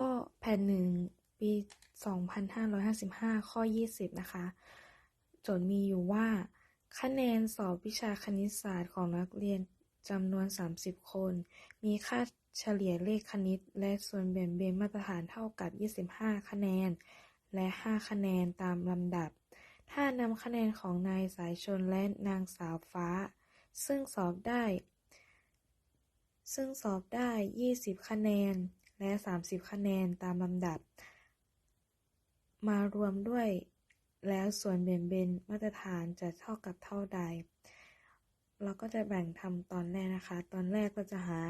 ก็แผ่นหนึ่งปี 2555 ข้อ 20 นะคะ โจทย์มีอยู่ว่า คะแนนสอบวิชาคณิตศาสตร์ของนักเรียนจำนวน 30 คน มีค่าเฉลี่ยเลขคณิต และส่วนแบ่งเบนมาตรฐานเท่ากับ 25 คะแนน และ 5 คะแนนตามลำดับ ถ้านำคะแนนของนายสายชนและนางสาวฟ้า ซึ่งสอบได้ ซึ่งสอบได้ 20 คะแนน และ 30 คะแนนตามลำดับ มารวมด้วย แล้วส่วนแบ่งเบนมาตรฐานจะเท่ากับเท่าใด เราก็จะแบ่งทำตอนแรกนะคะ ตอนแรกก็จะหา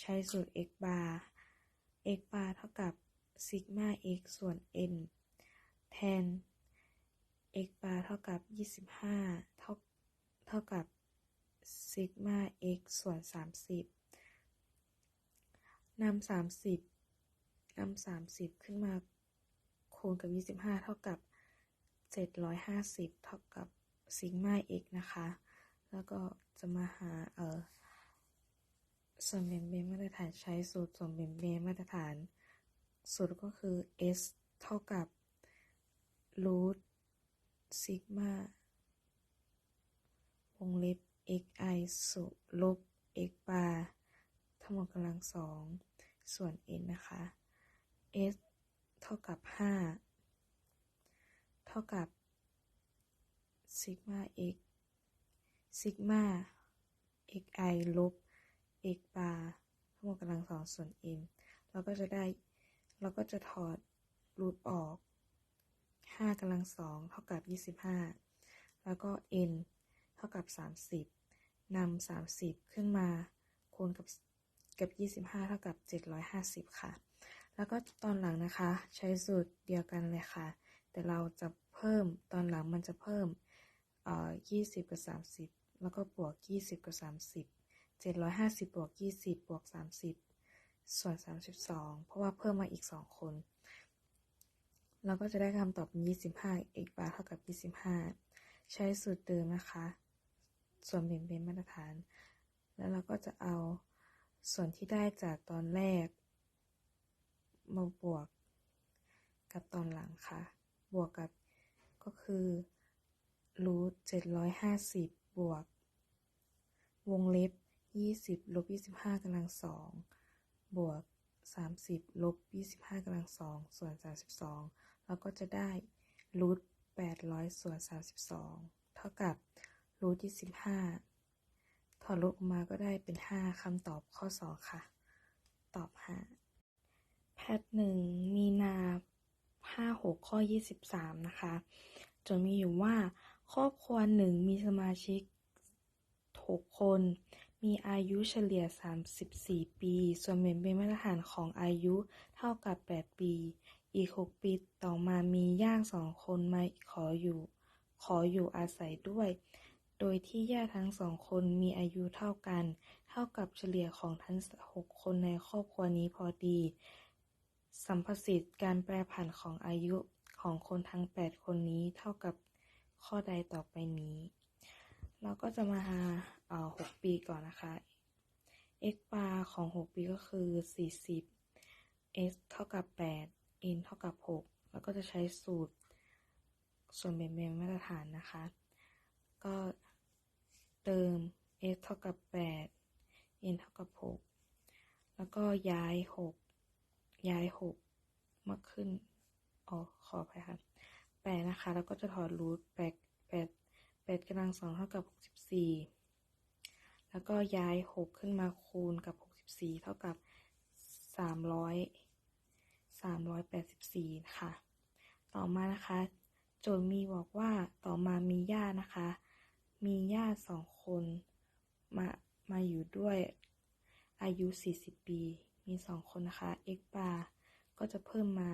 ใช้สูตร x bar x bar เท่ากับซิกมา x ส่วน n แทน x bar เท่ากับ 25 เท่าเท่ากับซิกมา x ส่วน 30 นำ30นำ30ขึ้นมาคูณกับ25เท่ากับ750เท่ากับซิกมา x นะคะ แล้วก็จะมาหาเออส่วนแบ่งเบนมาตรฐานใช้สูตรส่วนแบ่งเบนมาตรฐาน สูตรก็คือ s เท่ากับรูทซิกมาวงเล็บ xi สุลบ x bar ทั้งหมดกำลังสองส่วน n นะคะ s เท่ากับ 5 เท่ากับซิกมา x ซิกมา xi ลบ x bar ทั้งหมดกำลังสองส่วน n เราก็จะได้ เราก็จะถอดรูทออก 5กำลังสองเท่ากับ 25 แล้วก็ n เท่ากับ 30นำ30 ขึ้นมาคูณกับ กับ25เท่ากับ750ค่ะ แล้วก็ตอนหลังนะคะ ใช้สูตรเดียวกันเลยค่ะ แต่เราจะเพิ่มตอนหลังมันจะเพิ่มเอ่อ20กับ30แล้วก็บวก20กับ30 750บวก20บวก30ส่วน32เพราะว่าเพิ่มมาอีก2คน เราก็จะได้คำตอบ25 x bar เท่ากับ25ใช้สูตรเดิมนะคะ ส่วนแบ่งเป็นมาตรฐาน แล้วเราก็จะเอา ส่วนที่ได้จากตอนแรก มาบวกกับตอนหลังค่ะ บวกกับก็คือรูทเจ็ดร้อยห้าสิบบวก วงเล็บยี่สิบลบยี่สิบห้ากำลังสองบวกสามสิบลบยี่สิบห้ากำลังสองส่วนสามสิบสองแล้วก็จะได้รูทแปดร้อยส่วนสามสิบสองเท่ากับรูทยี่สิบห้า ถอดลบออกมาก็ได้เป็น5คำตอบข้อ2ค่ะ ตอบ5แพทหนึ่งมีนา56ข้อ23นะคะจนมีอยู่ว่า ครอบครัวหนึ่งมีสมาชิก6คน มีอายุเฉลี่ย 34 ปี ส่วนแบ่งเป็นมาตรฐานของอายุเท่ากับ 8 ปี อีก 6 ปีต่อมามีญาติสองคนมาขออยู่ ขออยู่อาศัยด้วย โดยที่ญาติทั้งสองคนมีอายุเท่ากัน เท่ากับเฉลี่ยของทั้ง6คนในครอบครัวนี้พอดี สัมประสิทธิ์การแปรผันของอายุของคนทั้ง8คนนี้เท่ากับข้อใดต่อไปนี้ เราก็จะมาหาเอ่อ6ปีก่อนนะคะ x bar ของ 6 ปีก็คือ 40 s เท่ากับ 8 n เท่ากับ 6 แล้วก็จะใช้สูตรส่วนแบ่งเป็นมาตรฐานนะคะ ก็ เติม s เท่ากับ 8 n เท่ากับ 6 แล้วก็ย้าย 6 ย้าย 6 มาขึ้น อ๋อ ขอไปค่ะแปดนะคะ แล้วก็จะถอดรูทแปดแปดแปดกำลังสองเท่ากับหกสิบสี่แล้วก็ย้ายหกขึ้นมาคูณกับหกสิบสี่เท่ากับสามร้อยสามร้อยแปดสิบสี่ค่ะ ต่อมานะคะ โจทย์มีบอกว่าต่อมามีญานะคะ มีญาติสองคนมามาอยู่ด้วยอายุ 40 ปี มีสองคนนะคะ x bar ก็จะเพิ่มมา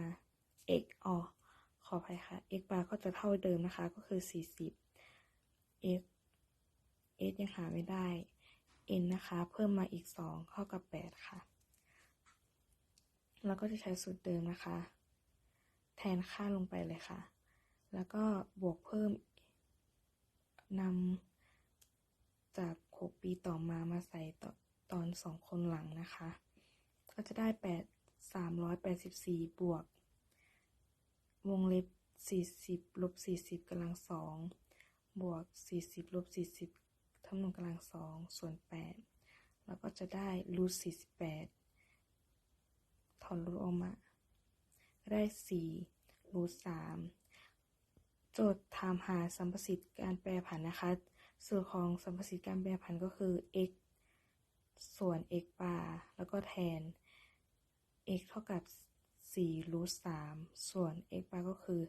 x อ๋อขออภัยค่ะ x bar ก็จะเท่าเดิมนะคะ ก็คือ 40 s s ยังหาไม่ได้ n นะคะ เพิ่มมาอีก 2 เท่ากับ 8 ค่ะเราก็จะใช้สูตรเดิมนะคะ แทนค่าลงไปเลยค่ะ แล้วก็บวกเพิ่ม นำจาก 6 ปีต่อมามาใส่ตอน 2 คนหลังนะคะ ก็จะได้แปดสามร้อยแปดสิบสี่บวก วงเล็บสี่สิบลบสี่สิบกำลังสองบวกสี่สิบลบสี่สิบทำนวนกำลังสองส่วนแปดแล้วก็จะได้รูทสี่สิบแปดถอนรูทออกมา ได้สี่รูทสาม โจทย์ถามหาสัมประสิทธิ์การแปรผันนะคะ สูตรของสัมประสิทธิ์การแปรผันก็คือ x ส่วน x บาร์แล้วก็แทน x เท่ากับ4รูท3ส่วน x บาร์ก็คือ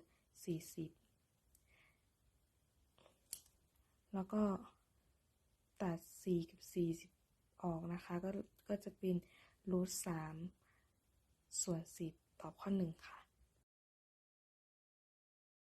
40 แล้วก็ตัด 4 กับ 40 ออกนะคะ ก็ก็จะเป็นรูท3ส่วน 10 ตอบข้อ 1 ค่ะ